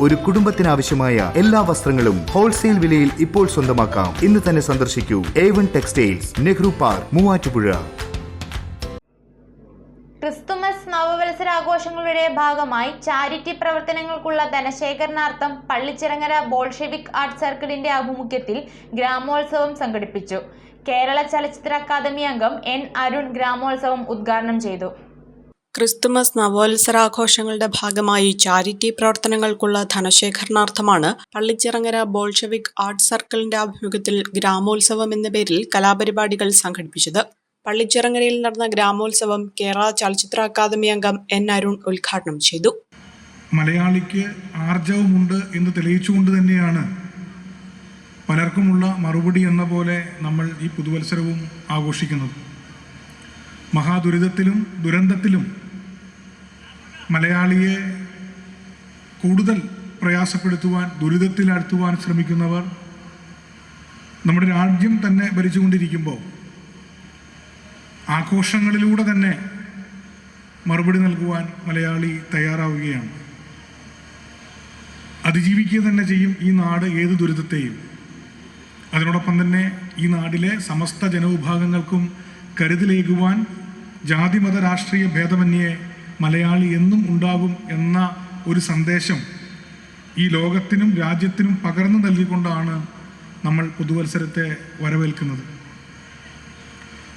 ഒരു കുടുംബത്തിനാവശ്യമായ എല്ലാ വസ്ത്രങ്ങളും ഹോൾസെയിൽ വിലയിൽ ഇപ്പോൾ സ്വന്തമാക്കാം. ഇന്ന് തന്നെ സന്ദർശിക്കൂ. A one textiles Nehru park Muvattupuzha. Christmas നവവത്സരാഘോഷങ്ങളുടെ ഭാഗമായി ചാരിറ്റി പ്രവർത്തനങ്ങൾക്കുള്ള ധനശേഖരണാർത്ഥം പള്ളിച്ചിറങ്ങര ബോൾഷെവിക് ആർട്ട് സർക്കിളിന്റെ ആഭിമുഖ്യത്തിൽ ഗ്രാമോത്സവം സംഘടിപ്പിച്ചു. കേരള ചലച്ചിത്ര അക്കാദമി അംഗം എൻ അരുൺ ഗ്രാമോത്സവം ഉദ്ഘാടനം ചെയ്തു. ക്രിസ്തുമസ് നവോത്സരാഘോഷങ്ങളുടെ ഭാഗമായി ചാരിറ്റി പ്രവർത്തനങ്ങൾക്കുള്ള ധനശേഖരണാർത്ഥമാണ് പള്ളിച്ചിറങ്ങര ബോൾഷവിക് ആർട്ട് സർക്കിളിന്റെ ആഭിമുഖ്യത്തിൽ ഗ്രാമോത്സവം എന്ന പേരിൽ കലാപരിപാടികൾ സംഘടിപ്പിച്ചത്. പള്ളിച്ചിറങ്ങരയിൽ നടന്ന ഗ്രാമോത്സവം കേരള ചലച്ചിത്ര അക്കാദമി അംഗം എൻ അരുൺ ഉദ്ഘാടനം ചെയ്തു. മലയാളിക്ക് ആർജവമുണ്ട് എന്ന് തെളിയിച്ചുകൊണ്ട് തന്നെയാണ് പലർക്കുമുള്ള മറുപടി എന്ന പോലെ നമ്മൾ ഈ പുതുവത്സരവും ആഘോഷിക്കുന്നത്. മഹാദുരിതത്തിലും ദുരന്തത്തിലും മലയാളിയെ കൂടുതൽ പ്രയാസപ്പെടുത്തുവാൻ ദുരിതത്തിലാഴ്ത്തുവാൻ ശ്രമിക്കുന്നവർ നമ്മുടെ രാജ്യം തന്നെ ഭരിച്ചുകൊണ്ടിരിക്കുമ്പോൾ ആഘോഷങ്ങളിലൂടെ തന്നെ മറുപടി നൽകുവാൻ മലയാളി തയ്യാറാവുകയാണ്. അതിജീവിക്കുക തന്നെ ചെയ്യും ഈ നാട് ഏത് ദുരിതത്തെയും. അതിനോടൊപ്പം തന്നെ ഈ നാടിലെ സമസ്ത ജനവിഭാഗങ്ങൾക്കും കരുതലേകുവാൻ ജാതിമത രാഷ്ട്രീയ ഭേദമന്യേ മലയാളി എന്നും ഉണ്ടാകും എന്ന ഒരു സന്ദേശം ഈ ലോകത്തിനും രാജ്യത്തിനും പകർന്നു നൽകിക്കൊണ്ടാണ് നമ്മൾ പുതുവത്സരത്തെ വരവേൽക്കുന്നത്.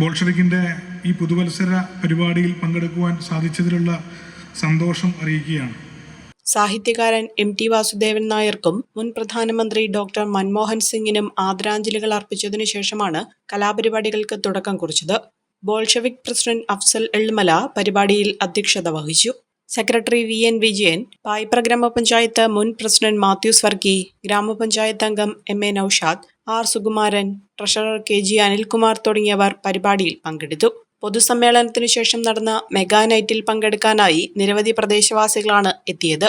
ബോൾഷറിക്കിന്റെ ഈ പുതുവത്സര പരിപാടിയിൽ പങ്കെടുക്കുവാൻ സാധിച്ചതിലുള്ള സന്തോഷം അറിയിക്കുകയാണ്. സാഹിത്യകാരൻ എം ടി വാസുദേവൻ നായർക്കും മുൻ പ്രധാനമന്ത്രി ഡോക്ടർ മൻമോഹൻ സിംഗിനും ആദരാഞ്ജലികൾ അർപ്പിച്ചതിനു ശേഷമാണ് കലാപരിപാടികൾക്ക് തുടക്കം കുറിച്ചത്. ബോൾഷെവിക് പ്രസിഡന്റ് അഫ്സൽ എൾമല പരിപാടിയിൽ അധ്യക്ഷത വഹിച്ചു. Secretary V N Vijayan Paipra ഗ്രാമപഞ്ചായത്ത് മുൻ പ്രസിഡന്റ് മാത്യൂസ് വർക്കി ഗ്രാമപഞ്ചായത്ത് അംഗം M A Naushad R Sukumaran treasurer K G Anilkumar തുടങ്ങിയവർ പരിപാടിയിൽ പങ്കെടുത്തു. പൊതുസമ്മേളനത്തിനു ശേഷം നടന്ന മെഗാ നൈറ്റിൽ പങ്കെടുക്കാനായി നിരവധി പ്രദേശവാസികളാണ് എത്തിയത്.